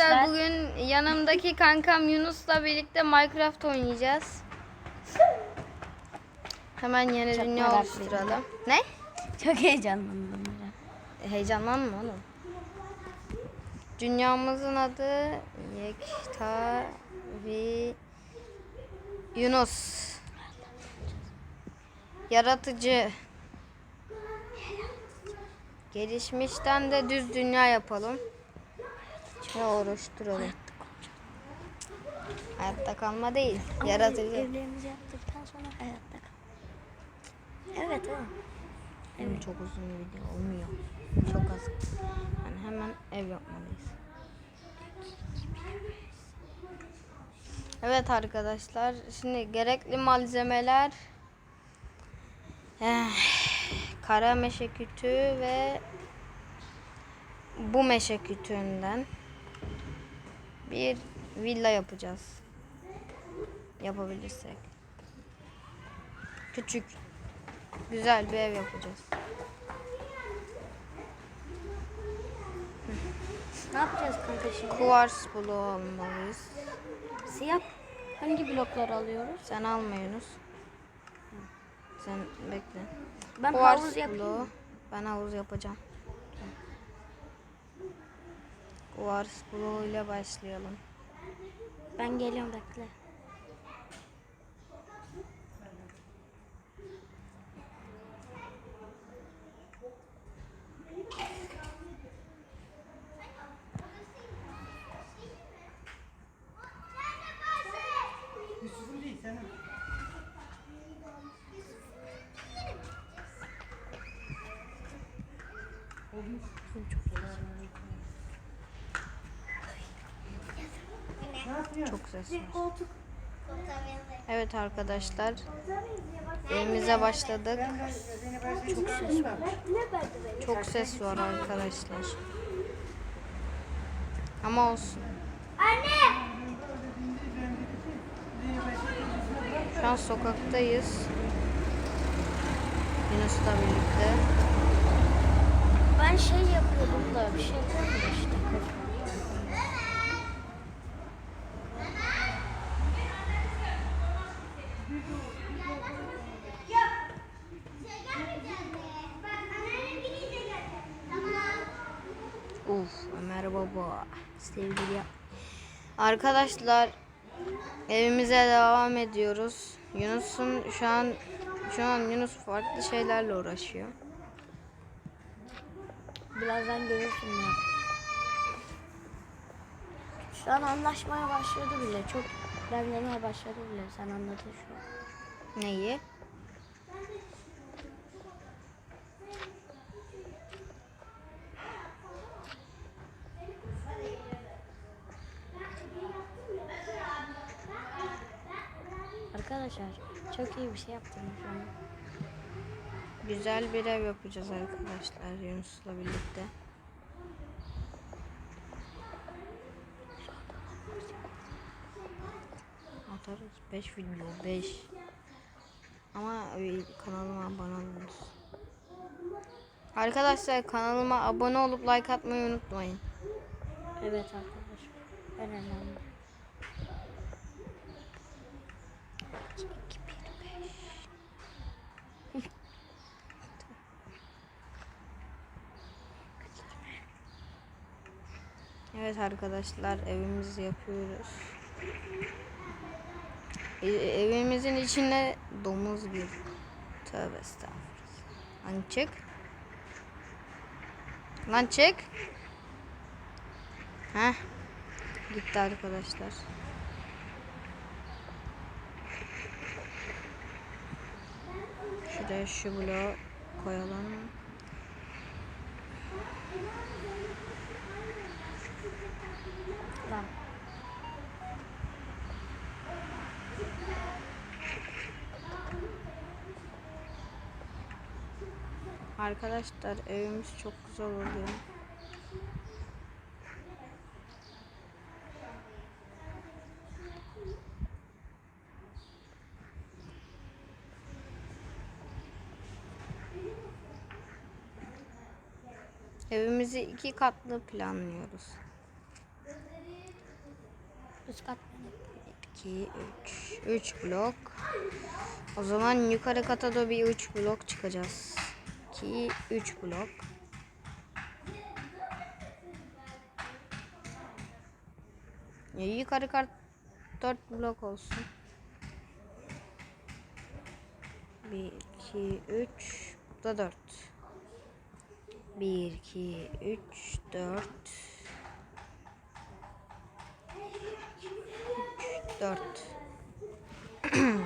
Arkadaşlar bugün yanımdaki kankam Yunus'la birlikte Minecraft oynayacağız. Hemen yeni Çok dünya oluşturalım. Ne? Çok heyecanlandım. E, Heyecanlanma oğlum. Dünyamızın adı Yekta ve Yunus. Yaratıcı. Gelişmişten de düz dünya yapalım. Ve oluşturalım. Hayatta kalma değil. Yaratıcı. Evlerimizi yaptıktan sonra hayatta kal. Evet evet. Evet. Çok uzun bir video olmuyor. Çok az. Yani hemen ev yapmalıyız. Evet arkadaşlar. Şimdi gerekli malzemeler eh, kara meşe kütüğü ve bu meşe kütüğünden bir villa yapacağız. Yapabilirsek. Küçük güzel bir ev yapacağız. Ne yapacağız kanka şimdi? Kuvars bloğu almalıyız. Siyah hangi blokları alıyoruz? Sen alma Yunus. Sen bekle. Ben Kuvars havuz yapayım. bloğu. Ben havuz yapacağım. Kuvars bloğu ile başlayalım. Ben geliyorum bekle. Çok ses var. Evet arkadaşlar. Evimize başladık. Çok ses var. Çok ses var arkadaşlar. Ama olsun. Şu an sokaktayız. Yunus'la birlikte. Ben şey yapıyordum da bir şey yapıyordum Sevgili. Arkadaşlar evimize devam ediyoruz. Yunus'un şu an şu an Yunus farklı şeylerle uğraşıyor. Birazdan görürsün ya. Şu an anlaşmaya başladı bile. Çok demlemeye başladı bile. Sen anladın şu an. Neyi? Arkadaşlar çok iyi bir şey yaptım şu an. Güzel bir ev yapacağız arkadaşlar Yunus'la birlikte. Atarız 5 video 5. Ama e, kanalıma abone olunuz. Arkadaşlar kanalıma abone olup like atmayı unutmayın. Evet arkadaşlar. En önemli. Evet arkadaşlar evimizi yapıyoruz. E- evimizin içine domuz bir. Tövbe estağfurullah. Lan çık. Lan çık. Heh. Gitti arkadaşlar. Şuraya şu bloğu koyalım. Lan. Arkadaşlar evimiz çok güzel oluyor. Evimizi iki katlı planlıyoruz. Üst kat. 2, 3. 3 blok. O zaman yukarı kata da bir 3 blok çıkacağız. 2, 3 blok. Ya yukarı kat 4 blok olsun. 1, 2, 3. Bu da 4. 1, 2, 3, 4. 4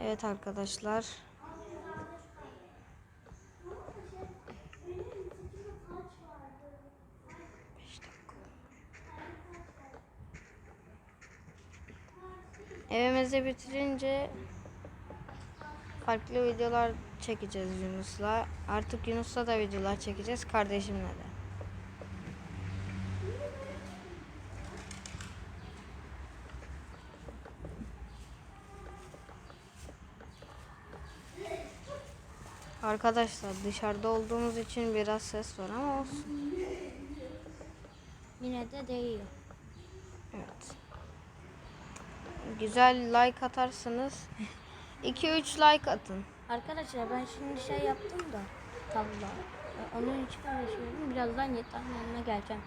Evet arkadaşlar. Evimizi bitirince farklı videolar çekeceğiz Yunus'la. Artık Yunus'la da videolar çekeceğiz kardeşimle de. Arkadaşlar dışarıda olduğumuz için biraz ses var ama olsun. Yine de değiyor. Evet. Güzel like atarsanız 2-3 like atın. Arkadaşlar ben şimdi şey yaptım da tabla. E, Onun için uğraşıyorum. Birazdan yatağın yanına geleceğim.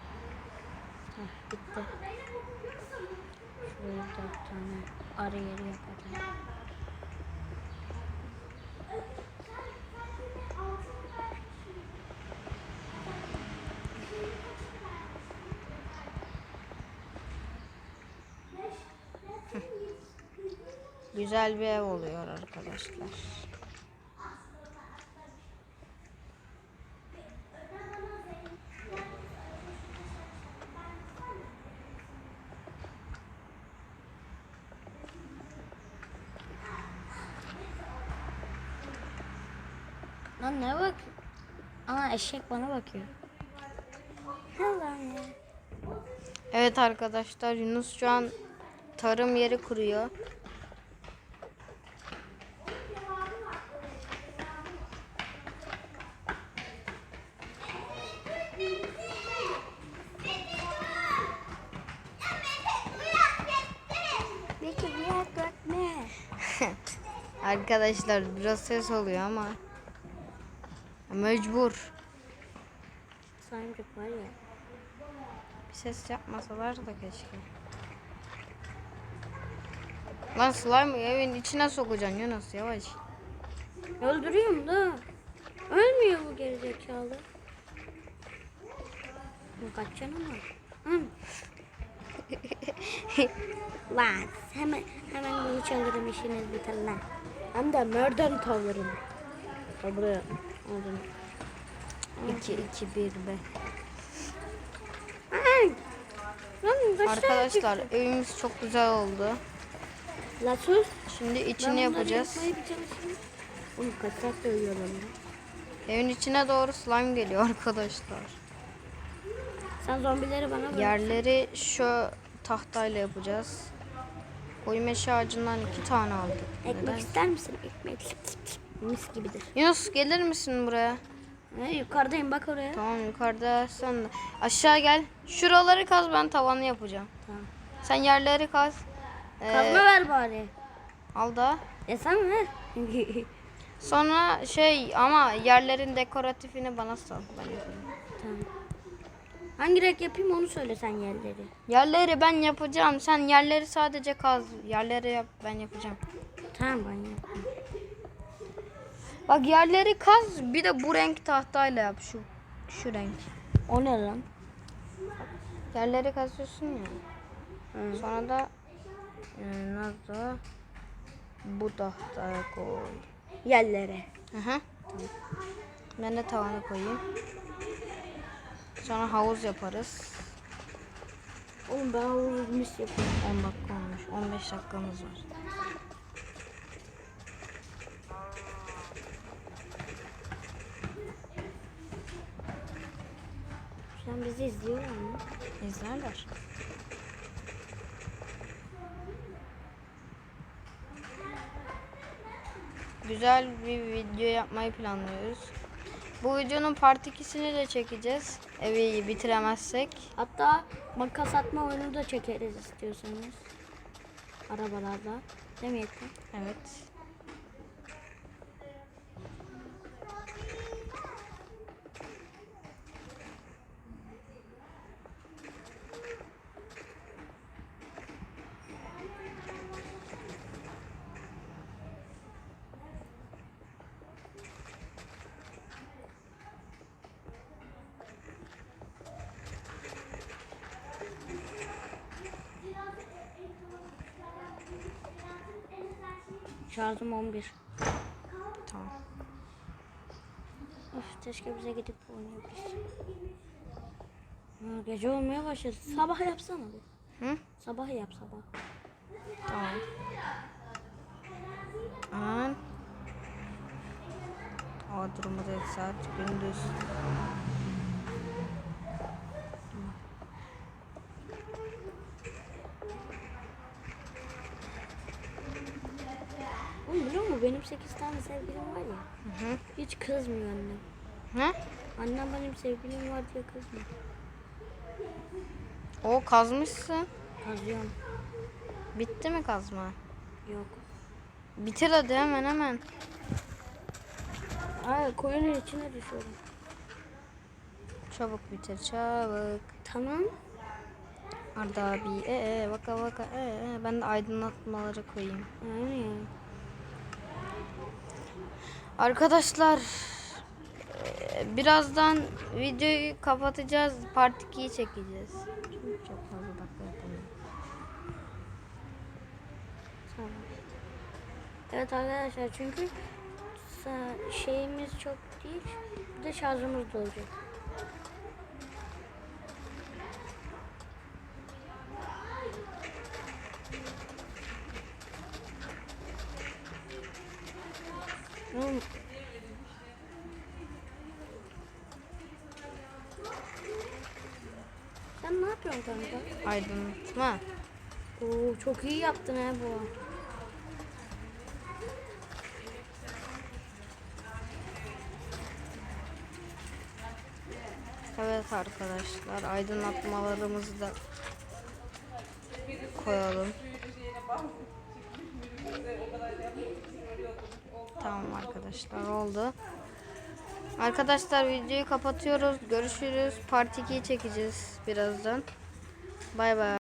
Heh, bitti. Şuraya dört tane arı yeri yapacağım. Güzel bir ev oluyor arkadaşlar. Lan ne bak? Aa eşek bana bakıyor. Evet arkadaşlar Yunus şu an tarım yeri kuruyor. Peki bir ne? Arkadaşlar biraz ses oluyor ama mecbur. Sancık var ya. Bir ses yapmasalar da keşke. Lan slime evin içine sokacaksın Yunus yavaş. Öldürüyorum da. Ölmüyor bu gerizekalı. Kaçacaksın ama. Hı. Lan hemen hemen bunu çalırım işiniz biter lan. Hem de nereden tavırım? Gel buraya. Aldım. 2 2 1 be. Arkadaşlar evimiz çok güzel oldu. La sus. Şimdi içini yapacağız. Oğlum kaç saat ya. Evin içine doğru slime geliyor arkadaşlar. Sen zombileri bana bırak. Yerleri şu tahtayla yapacağız. Koyu meşe ağacından iki tane aldık. Ekmek Neden? ister misin? Ekmek. Mis gibidir. Yunus gelir misin buraya? Ha, yukarıdayım bak oraya. Tamam yukarıda sen de. Aşağı gel. Şuraları kaz ben tavanı yapacağım. Tamam. Sen yerleri kaz. Ee, Kazma ver bari. al da. Ya sen ver. Sonra şey ama yerlerin dekoratifini bana sal. Ben yapayım. tamam. Hangi renk yapayım onu söyle sen yerleri. Yerleri ben yapacağım. Sen yerleri sadece kaz. Yerleri yap ben yapacağım. Tamam ben yapayım. Bak yerleri kaz. Bir de bu renk tahtayla yap şu şu renk. O ne lan? Yerleri kazıyorsun ya. Hı. Sonra da e, nasıl bu tahtaya koy. Yerlere. Hı hı. Ben de tavana koyayım. Sonra havuz yaparız. Oğlum ben havuz mis yapıyorum. 10 dakika olmuş. 15 dakikamız var. Şu an bizi izliyorlar mı? İzlerler. Güzel bir video yapmayı planlıyoruz. Bu videonun part 2'sini de çekeceğiz. Evi bitiremezsek. Hatta makas atma oyunu da çekeriz istiyorsanız. Arabalarda. Değil mi Yetti? Evet. Şarjım 11. Tamam. Of keşke bize gidip oynayabilsek. Ha, gece olmaya başladı. Sabah yapsana bir. Hı? Sabah yap sabah. Tamam. Aman. Hava durumu da saat gündüz. Oğlum biliyor musun benim 8 tane sevgilim var ya. Hı hı. Hiç kızmıyor annem. Ne? Annem benim sevgilim var diye kızmıyor. O kazmışsın. Kazıyorum. Bitti mi kazma? Yok. Bitir hadi hemen hemen. Ay koyunun içine düşüyorum. Çabuk bitir çabuk. Tamam. Arda abi e e vaka vaka e e ben de aydınlatmaları koyayım. Aynen. Arkadaşlar e, birazdan videoyu kapatacağız. Part 2'yi çekeceğiz. Çok fazla dakika yapamıyorum. Evet arkadaşlar çünkü şeyimiz çok değil. Bir de şarjımız da olacak. Sen ne yapıyorsun kanka? Aydınlatma. Oo çok iyi yaptın ha bu. Evet arkadaşlar aydınlatmalarımızı da koyalım. Tamam arkadaşlar oldu. Arkadaşlar videoyu kapatıyoruz. Görüşürüz. Part 2'yi çekeceğiz birazdan. Bay bay.